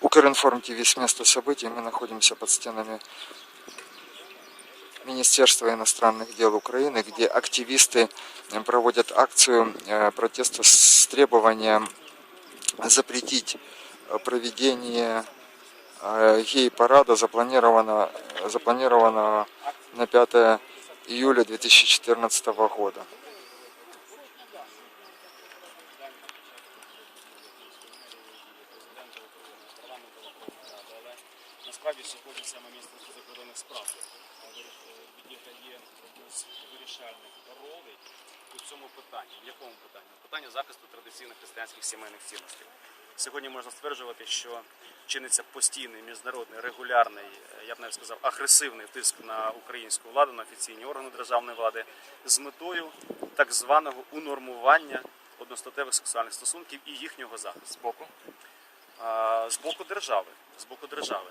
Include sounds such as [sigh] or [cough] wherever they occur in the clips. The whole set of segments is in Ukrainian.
Укринформ ТВ с места событий. Мы находимся под стенами Министерства иностранных дел Украины, где активисты э, проводят акцию э, протеста с требованием запретить э, проведение э, гей-парада, запланированного, запланированного на 5 июля 2014 года. Насправді сьогодні саме Міністерство закордонних справ е, відіграє з вирішальних ролей у цьому питанні. В якому питанні? Питання захисту традиційних християнських сімейних цінностей. Сьогодні можна стверджувати, що чиниться постійний міжнародний регулярний, е, я б навіть сказав, агресивний тиск на українську владу, на офіційні органи державної влади з метою так званого унормування одностатевих сексуальних стосунків і їхнього захисту. З боку? З боку держави. З боку держави.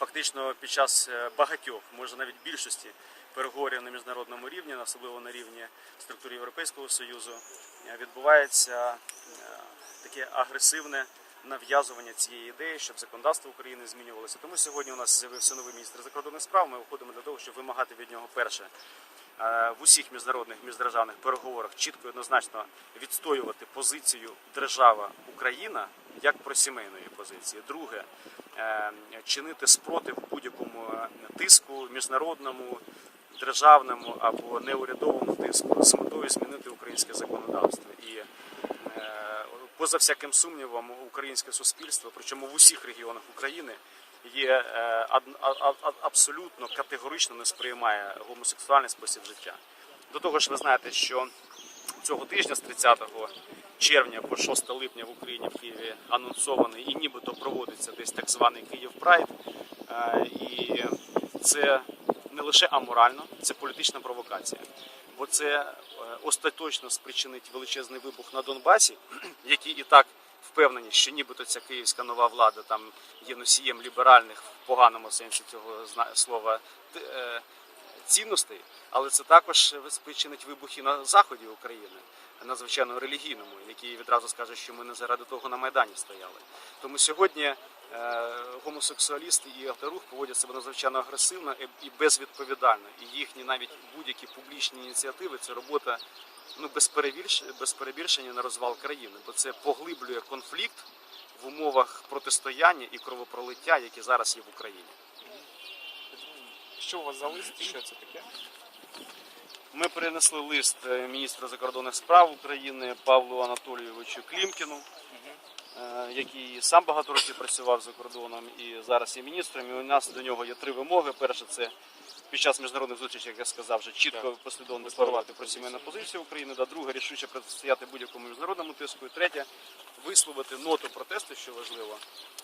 Фактично під час е, багатьох, може навіть більшості переговорів на міжнародному рівні, особливо на рівні структури Європейського Союзу, е, відбувається е, таке агресивне нав'язування цієї ідеї, щоб законодавство України змінювалося. Тому сьогодні у нас з'явився новий міністр закордонних справ. Ми виходимо для того, щоб вимагати від нього перше в усіх міжнародних міждержавних переговорах чітко і однозначно відстоювати позицію держава Україна як просімейної позиції. Друге, чинити спротив будь-якому е, тиску міжнародному, державному або неурядовому тиску з метою змінити українське законодавство. І е, поза всяким сумнівом, українське суспільство, причому в усіх регіонах України, є е, абсолютно категорично не сприймає гомосексуальний спосіб життя. До того ж, ви знаєте, що цього тижня з 30 червня по 6 липня в Україні в Києві анонсований і нібито проводиться десь так званий Київ Прайд. Е, І це не лише аморально, це політична провокація. Бо це е, остаточно спричинить величезний вибух на Донбасі, [clears throat] які і так впевнені, що нібито ця київська нова влада там є носієм ліберальних в поганому сенсі цього слова е, цінностей, але це також спричинить вибухи на заході України, надзвичайно релігійному, який відразу скаже, що ми не заради того на майдані стояли. Тому сьогодні е, гомосексуалісти і авторух поводять себе надзвичайно агресивно і- безвідповідально. І їхні навіть будь-які публічні ініціативи це робота ну без перебільшення на розвал країни, бо це поглиблює конфлікт в умовах протистояння і кровопролиття, які зараз є в Україні. Що у вас за лист? Що це таке? Ми перенесли лист міністра міністру закордонних справ України Павлу Анатолійовичу Клімкіну, е, який сам багато років працював за кордоном і зараз є міністром. І у нас до нього є три вимоги. Перше, це під час міжнародних зустрічей, як я сказав, вже чітко послідовно декларувати про сімейну позицію України. Да, друге, рішуче протистояти будь-якому міжнародному тиску. І третє, висловити ноту протесту, що важливо,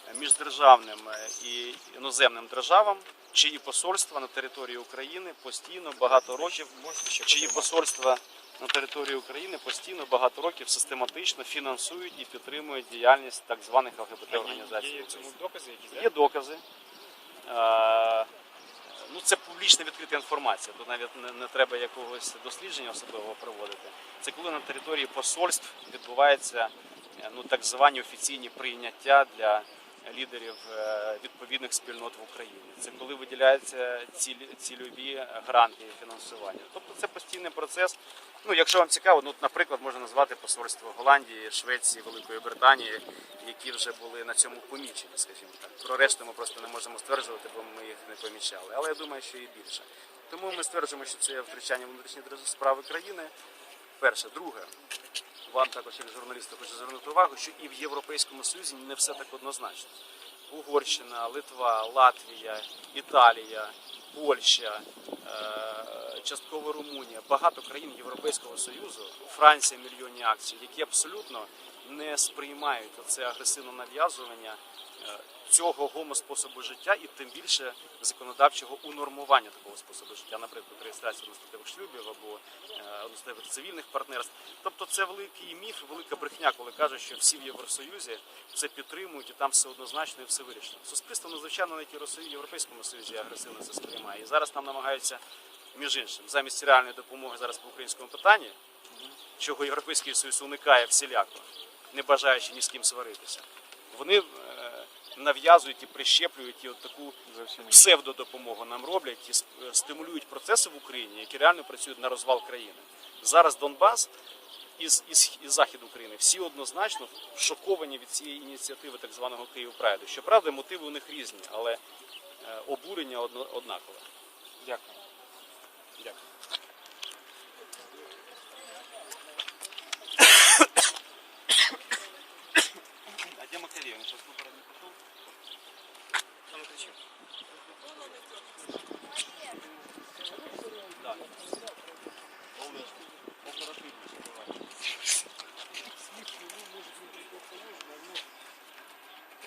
е, міждержавним е, і іноземним державам, чиї посольства на території України постійно багато років чиї посольства на території України постійно багато років систематично фінансують і підтримують діяльність так званих ЛГБТ-організацій. Є цьому докази якісь? Є докази. Е, Ну, це публічна відкрита інформація, то навіть не, не треба якогось дослідження особливого проводити. Це коли на території посольств відбуваються е, ну, так звані офіційні прийняття для лідерів е, відповідних спільнот в Україні. Це коли виділяються цільові гранти і фінансування. Тобто це постійний процес. Ну, якщо вам цікаво, ну, наприклад, можна назвати посольство Голландії, Швеції, Великої Британії, які вже були на цьому помічені, скажімо так. Про решту ми просто не можемо стверджувати, бо ми їх не помічали. Але я думаю, що і більше. Тому ми стверджуємо, що це втручання внутрішні справи країни. Перше, друге, вам також як журналісти хочу звернути увагу, що і в Європейському Союзі не все так однозначно. Угорщина, Литва, Латвія, Італія, Польща, е, частково Румунія, багато країн Європейського Союзу, Франція мільйонні акції, які абсолютно не сприймають це агресивне нав'язування е, цього гомоспособу життя і тим більше законодавчого унормування такого способу життя, наприклад, реєстрацію одностатевих шлюбів або е, одностатевих цивільних партнерств. Тобто це великий міф, велика брехня, коли кажуть, що всі в Євросоюзі це підтримують і там все однозначно і все вирішено. Суспільство надзвичайно Росії- Європейському Союзі агресивно це сприймає. І зараз нам намагаються, між іншим, замість реальної допомоги зараз по українському питанні, чого Європейський Союз уникає всіляко, не бажаючи ні з ким сваритися. Вони е, нав'язують і прищеплюють і от таку псевдодопомогу нам роблять і е, стимулюють процеси в Україні, які реально працюють на розвал країни. Зараз Донбас і, з- і, з- і захід України всі однозначно шоковані від цієї ініціативи так званого Київ Прайду. Щоправда, мотиви у них різні, але е, обурення однакове. Дякую. Дякую.